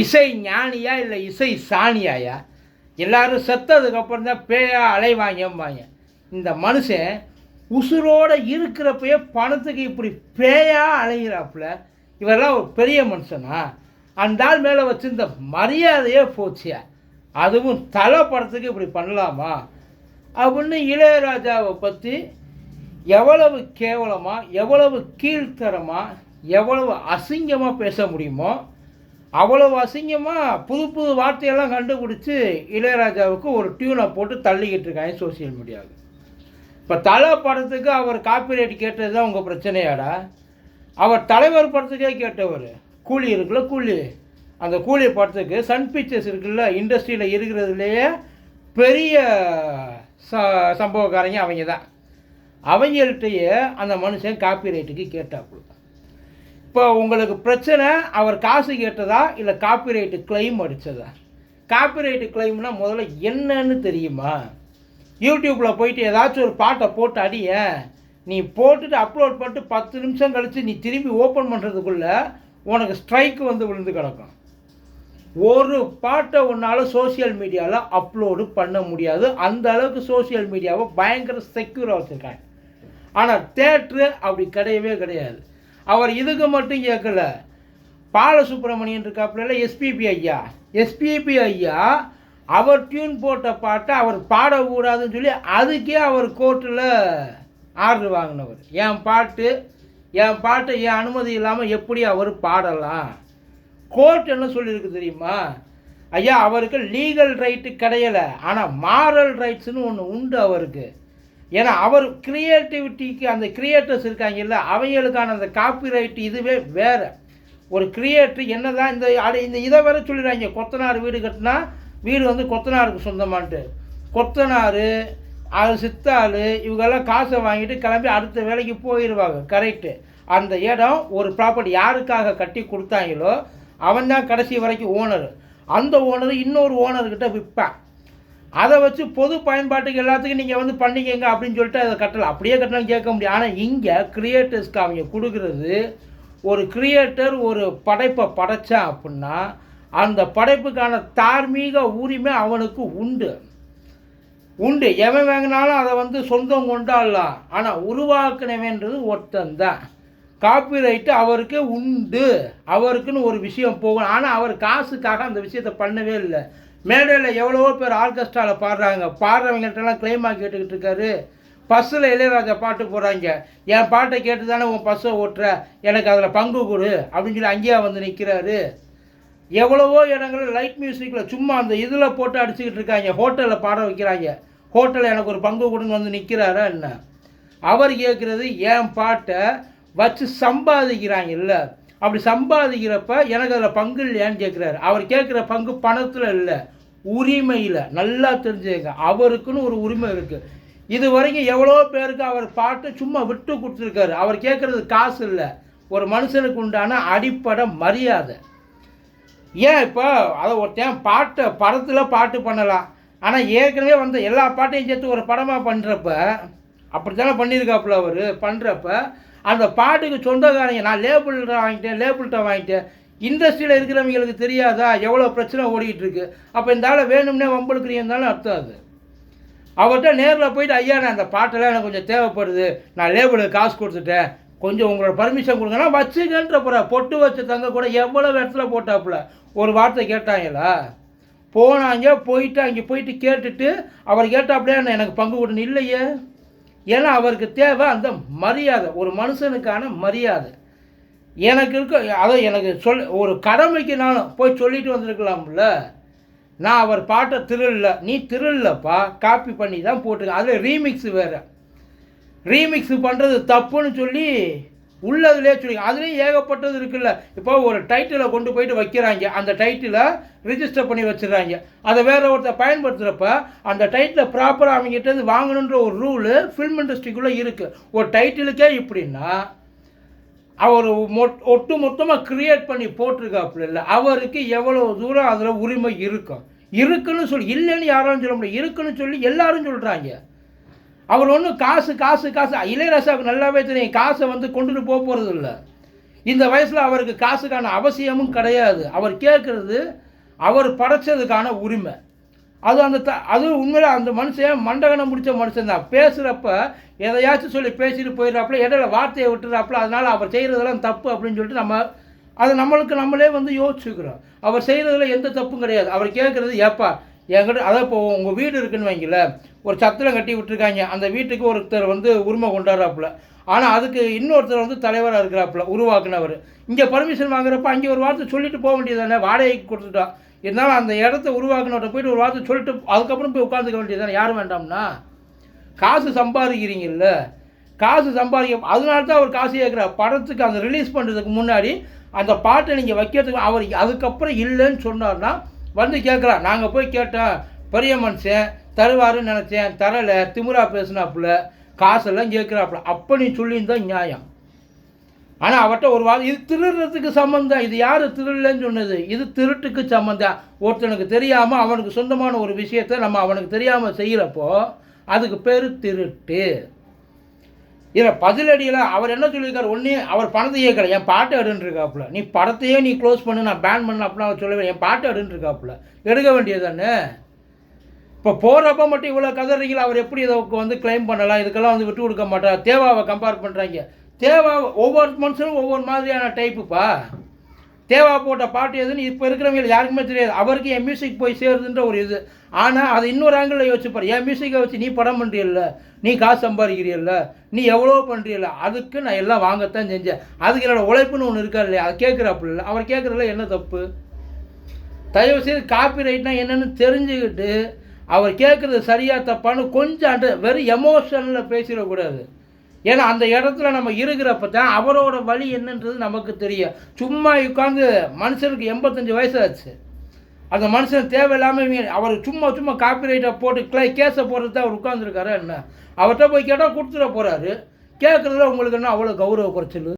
இசை ஞானியா இல்லை இசை சாணியாயா? எல்லாரும் செத்ததுக்கப்புறம் தான் பேயா அலைவாங்கம்பாங்க இந்த மனுஷன் உசுரோடு இருக்கிறப்பயே பணத்துக்கு இப்படி பேயா அலைகிறாப்புல இவரெல்லாம் ஒரு பெரிய மனுஷனா? அந்த ஆள் மேலே வச்சுருந்த மரியாதையே போச்சியா? அதுவும் தலை படத்துக்கு இப்படி பண்ணலாமா? அப்படின்னு இளையராஜாவை பற்றி எவ்வளவு கேவலமாக எவ்வளவு கீழ்த்தரமாக எவ்வளவு அசிங்கமாக பேச முடியுமோ அவ்வளவு அசிங்கமாக புது புது வார்த்தையெல்லாம் கண்டுபிடிச்சி இளையராஜாவுக்கு ஒரு டியூனை போட்டு தள்ளிக்கிட்டு இருக்காங்க சோசியல் மீடியாவுக்கு இப்போ தலை படத்துக்கு அவர் காப்பிரைட் கேட்டது தான் உங்கள் பிரச்சனையாடா? அவர் தலைவர் படத்துக்கே கேட்டவர். கூலி இருக்குல்ல கூலி. அந்த கூலி படத்துக்கு சன் பிக்சர்ஸ் இருக்குல்ல இண்டஸ்ட்ரியில் இருக்கிறதுலையே பெரிய ச சம்பவக்காரங்க அவங்க தான் அவங்கள்ட்டையே அந்த மனுஷன் காப்பிரைட்டுக்கு கேட்டாப்புல. இப்போ உங்களுக்கு பிரச்சனை அவர் காசு கேட்டதா இல்லை காப்பிரைட்டு கிளைம் அடித்ததா காப்பிரைட்டு கிளைம்னா முதல்ல என்னன்னு தெரியுமா? யூடியூப்பில் போயிட்டு ஏதாச்சும் ஒரு பாட்டை போட்டு அடிய நீ போட்டுட்டு அப்லோட் பண்ணிட்டு பத்து நிமிஷம் கழித்து நீ திரும்பி ஓப்பன் பண்ணுறதுக்குள்ளே உனக்கு ஸ்ட்ரைக் வந்து விழுந்து கிடக்கும். ஒரு பாட்டை உன்னால் சோஷியல் மீடியாவில் அப்லோடு பண்ண முடியாது. அந்த அளவுக்கு சோஷியல் மீடியாவை பயங்கர செக்யூராக வச்சுருக்காங்க. ஆனால் தேட்ரு அப்படி கிடையவே கிடையாது. அவர் இதுக்கு மட்டும் கேட்கல. பாலசுப்ரமணியன் இருக்காப்புல எஸ்பிபி ஐயா. எஸ்பிபி ஐயா அவர் டியூன் போட்ட பாட்டை அவர் பாடக்கூடாதுன்னு சொல்லி அதுக்கே அவர் கோர்ட்டில் ஆர்டர் வாங்கினவர். என் பாட்டு என் பாட்டை என் அனுமதி இல்லாமல் எப்படி அவர் பாடலாம்? கோர்ட் என்ன சொல்லியிருக்கு தெரியுமா? ஐயா அவருக்கு லீகல் ரைட்டு கிடையலை. ஆனால் மாரல் ரைட்ஸ்னு ஒன்று உண்டு அவருக்கு. ஏன்னா அவர் கிரியேட்டிவிட்டிக்கு அந்த கிரியேட்டர்ஸ் இருக்காங்கல்ல அவங்களுக்கான அந்த காப்பிரைட் இதுவே வேறு. ஒரு கிரியேட்டர் என்ன தான் இந்த அட இந்த இதை வேற சொல்லிடுறாங்க கொத்தனார் வீடு கட்டினா வீடு வந்து கொத்தனாருக்கு சொந்தமான்ட்டு. கொத்தனார் அது சித்தாள் இவங்கெல்லாம் காசை வாங்கிட்டு கிளம்பி அடுத்த வேலைக்கு போயிடுவாங்க கரெக்டு அந்த இடம் ஒரு ப்ராப்பர்ட்டி யாருக்காக கட்டி கொடுத்தாங்களோ அவன் தான் கடைசி வரைக்கும் ஓனர் அந்த ஓனர் இன்னொரு ஓனர்கிட்ட விற்பான். அதை வச்சு பொது பயன்பாட்டுக்கு எல்லாத்துக்கும் நீங்கள் வந்து பண்ணிக்கங்க அப்படின்னு சொல்லிட்டு அதை கட்டலாம் அப்படியே கட்டலாம் கேட்க முடியும். ஆனால் இங்கே கிரியேட்டர்ஸ்க்கு அவங்க கொடுக்குறது ஒரு கிரியேட்டர் ஒரு படைப்பை படைத்தான் அப்படின்னா அந்த படைப்புக்கான தார்மீக உரிமை அவனுக்கு உண்டு. உண்டு. எவன் வாங்கினாலும் அதை வந்து சொந்தம் கொண்டாடலாம். ஆனால் உருவாக்கினவன்றது ஒருத்தன் தான். காப்பிரைட்டு அவருக்கு உண்டு. அவருக்குன்னு ஒரு விஷயம் போகணும். ஆனால் அவர் காசுக்காக அந்த விஷயத்தை பண்ணவே இல்லை. மேடையில் எவ்வளவோ பேர் ஆர்கெஸ்ட்ராவில் பாடுறாங்க. பாடுறவங்கள்ட்டெல்லாம் கிளைமா கேட்டுக்கிட்டு இருக்காரு. பஸ்ஸில் இளையராஜா பாட்டு போடுறாங்க. என் பாட்டை கேட்டு தானே உன் பஸ்ஸை ஓட்டுற? எனக்கு அதில் பங்கு கொடு. அப்படின்னு சொல்லி அங்கேயா வந்து நிற்கிறாரு எவ்வளவோ இடங்களில் லைட் மியூசிக்கில் சும்மா அந்த இதில் போட்டு அடிச்சுக்கிட்டு இருக்காங்க. ஹோட்டலில் பாட வைக்கிறாங்க. ஹோட்டலில் எனக்கு ஒரு பங்கு கொடுன்னு வந்து நிற்கிறாரா என்ன? அவர் கேட்குறது என் பாட்டை வச்சு சம்பாதிக்கிறாங்க. இல்லை. அப்படி சம்பாதிக்கிறப்ப எனக்கு அதில் பங்கு இல்லையான்னு கேட்குறாரு அவர் கேட்குற பங்கு பணத்தில் இல்லை. உரிமையில் நல்லா தெரிஞ்சுக்க அவருக்குன்னு ஒரு உரிமை இருக்குது இது வரைக்கும் எவ்வளோ பேருக்கு அவர் பாட்டு சும்மா விட்டு கொடுத்துருக்காரு. அவர் கேட்குறது காசு இல்லை. ஒரு மனுஷனுக்கு உண்டான அடிப்படை மரியாதை. ஏன் இப்போ அதை ஒருத்தன் பாட்டை படத்தில் பாட்டு பண்ணலாம். ஆனால் ஏற்கனவே வந்த எல்லா பாட்டையும் சேர்த்து ஒரு படமாக பண்ணுறப்ப அப்படி தானே பண்ணியிருக்காப்புல அவர்? பண்ணுறப்ப அந்த பாட்டுக்கு சொந்தக்காரங்க நான் லேபிள்கிட்ட வாங்கிட்டேன் லேபிள்கிட்ட வாங்கிட்டேன். இண்டஸ்ட்ரியில் இருக்கிறவங்களுக்கு தெரியாதா? எவ்வளோ பிரச்சனை ஓடிக்கிட்டு இருக்கு அப்போ இந்த ஆளை வேணும்னே வம்பளுக்குறீங்கன்னு அர்த்தம் அது. அவர்கிட்ட நேரில் போயிட்டு ஐயா நான் அந்த பாட்டெல்லாம் எனக்கு கொஞ்சம் தேவைப்படுது. நான் லேபிளுக்கு காசு கொடுத்துட்டேன். கொஞ்சம் உங்களோட பர்மிஷன் கொடுங்கன்னா வச்சுக்கன்ற போகிற பொட்டு வச்ச தங்க கூட எவ்வளோ இடத்துல போட்டாப்புல? ஒரு வார்த்தை கேட்டாங்களா? போனாங்க போயிட்டு அங்கே போயிட்டு கேட்டுட்டு அவர் கேட்டாப்புலையே எனக்கு பங்கு கொடுன்னு இல்லையே. ஏன்னா அவருக்கு தேவை அந்த மரியாதை. ஒரு மனுஷனுக்கான மரியாதை. எனக்கு இருக்க அதை எனக்கு சொல் ஒரு கடமைக்கு நான் போய் சொல்லிட்டு வந்திருக்கலாம்ல. நான் அவர் பாட்டை திருடல நீ திருடலப்பா காப்பி பண்ணி தான் போட்டுருக்க. அதில் ரீமிக்ஸ் வேறு. ரீமிக்ஸ் பண்ணுறது தப்புன்னு சொல்லி உள்ளதுலேயே சொல்லி அதுலேயும் ஏகப்பட்டது இருக்குல்ல. இப்போ ஒரு டைட்டிலை கொண்டு போயிட்டு வைக்கிறாங்க. அந்த டைட்டிலை ரிஜிஸ்டர் பண்ணி வச்சிடுறாங்க. அதை வேற ஒருத்தர் பயன்படுத்துகிறப்ப அந்த டைட்டிலை ப்ராப்பராக அவங்ககிட்ட வாங்கணுன்ற ஒரு ரூலு ஃபில்ம் இண்டஸ்ட்ரிக்குள்ளே இருக்குது ஒரு டைட்டிலுக்கே இப்படின்னா அவர் மொட் ஒட்டு மொத்தமாக கிரியேட் பண்ணி போட்டிருக்காப்புல இல்லை அவருக்கு எவ்வளோ தூரம் அதில் உரிமை இருக்கும்? இருக்குன்னு சொல்லி இல்லைன்னு யாரும் சொல்ல முடியும் இருக்குன்னு சொல்லி எல்லாரும் சொல்கிறாங்க அவர் ஒன்றும் காசு காசு காசு இளையராசாவுக்கு நல்லாவே தெரியும். காசை வந்து கொண்டுட்டு போக போகிறது இல்லை. இந்த வயசில் அவருக்கு காசுக்கான அவசியமும் கிடையாது. அவர் கேட்குறது அவர் படைச்சதுக்கான உரிமை. அது அந்த த அது உண்மையில அந்த மனுஷன் மண்டகனம் முடிச்ச மனுஷன் தான். பேசுகிறப்ப எதையாச்சும் சொல்லி பேசிட்டு போயிடுறாப்புல இடையில வார்த்தையை விட்டுறாப்புல அதனால் அவர் செய்கிறதெல்லாம் தப்பு அப்படின்னு சொல்லிட்டு நம்ம அதை நம்மளுக்கு நம்மளே வந்து யோசிச்சுக்கிறோம். அவர் செய்கிறதுல எந்த தப்பும் கிடையாது. அவர் கேட்குறது ஏப்பா என்கிட்ட அதான் இப்போ உங்கள் வீடு இருக்குன்னு வைங்கள ஒரு சத்திரம் கட்டி விட்டுருக்காங்க. அந்த வீட்டுக்கு ஒருத்தர் வந்து உரிமை கொண்டாடுறாப்புல. ஆனால் அதுக்கு இன்னொருத்தர் வந்து தலைவராக இருக்கிறாப்புல உருவாக்குனவர். இங்கே பர்மிஷன் வாங்குறப்ப அங்கே ஒரு வார்த்தை சொல்லிட்டு போக வேண்டியது தானே வாடகைக்கு கொடுத்துட்டோம் இருந்தாலும் அந்த இடத்த உருவாக்குனவர்கிட்ட போயிட்டு ஒரு வார்த்தை சொல்லிட்டு அதுக்கப்புறம் போய் உட்காந்துக்க வேண்டியதுதான்? யாரும் வேண்டாம்னா? காசு சம்பாதிக்கிறீங்கல்ல? காசு சம்பாதிக்க அதனால தான் அவர் காசு கேட்குறார். படத்துக்கு அந்த ரிலீஸ் பண்ணுறதுக்கு முன்னாடி அந்த பாட்டை நீங்கள் வைக்கிறதுக்கு அவர் அதுக்கப்புறம் இல்லைன்னு சொன்னார்னா வந்து கேட்குறான் நாங்கள் போய் கேட்டோம் பெரிய மனுஷன் தருவாருன்னு நினச்சேன் தரலை திமுறா பேசினாப்புல காசெல்லாம் கேட்குறாப்புல. அப்போ நீ சொல்லியிருந்தா நியாயம். ஆனால் அவர்கிட்ட ஒரு வாரம் இது திருடுறதுக்கு சம்மந்தம் இது யார் திருடலன்னு சொன்னது? இது திருட்டுக்கு சம்மந்தம் ஒருத்தனுக்கு தெரியாமல் அவனுக்கு சொந்தமான ஒரு விஷயத்தை நம்ம அவனுக்கு தெரியாமல் செய்கிறப்போ அதுக்கு பேர் திருட்டு. இதில் பதிலடியில் அவர் என்ன சொல்லியிருக்காரு? ஒன்றே அவர் பணத்தை கேட்கல என் பாட்டை எடுன்றிருக்காப்புல. நீ படத்தையே நீ க்ளோஸ் பண்ணு நான் பேன் பண்ண அப்படின்னா அவர் சொல்லவே என் பாட்டை எடுன்றிருக்காப்புல. எடுக்க வேண்டியது தானே இப்போ போகிறப்ப மட்டும் இவ்வளோ கதறீங்களா? அவர் எப்படி இதை வந்து க்ளைம் பண்ணலாம்? இதுக்கெல்லாம் வந்து விட்டு கொடுக்க மாட்டார்? தேவாவை கம்பேர் பண்ணுறாங்க தேவா ஒவ்வொரு மனுஷனும் ஒவ்வொரு மாதிரியான டைப்புப்பா தேவா போட்ட பாட்டு எதுன்னு இப்போ இருக்கிறவங்க யாருக்குமே தெரியாது. அவருக்கு என் மியூசிக் போய் சேருதுன்ற ஒரு இது. ஆனால் அதை இன்னொரு ஆங்கிளில் யோசிச்சுப்பார் என் மியூசிக்கை வச்சு நீ படம் பண்ணுறியல்ல நீ காசு சம்பாதிக்கிறியல்ல நீ எவ்வளோ பண்ணுறியல்ல அதுக்கு நான் எல்லாம் வாங்கத்தான் செஞ்சேன். அதுக்கு என்னோடய உழைப்புன்னு ஒன்று இருக்கா இல்லையா? அதை கேட்குறாப்புல அவர் கேட்குறதுல என்ன தப்பு? தயவு செய்து காப்பி ரைட்னா என்னென்னு தெரிஞ்சுக்கிட்டு அவர் கேட்குறது சரியாக தப்பான்னு கொஞ்சம் அண்டு வெறும் எமோஷனில் பேசிடக்கூடாது. ஏன்னா அந்த இடத்துல நம்ம இருக்கிறப்ப தான் அவரோட வழி என்னன்றது நமக்கு தெரியும். சும்மா உட்காந்து மனுஷனுக்கு எண்பத்தஞ்சு வயசு ஆச்சு அந்த மனுஷன் தேவையில்லாமல் அவர் சும்மா சும்மா காப்பிரைட்டை போட்டு கிளை கேஸை போடுறது அவர் உட்காந்துருக்காரு என்ன? அவர்கிட்ட போய் கேட்டால் கொடுத்துட போகிறாரு கேட்குறதுல உங்களுக்கு என்ன அவ்வளோ கௌரவ குறைச்சல்?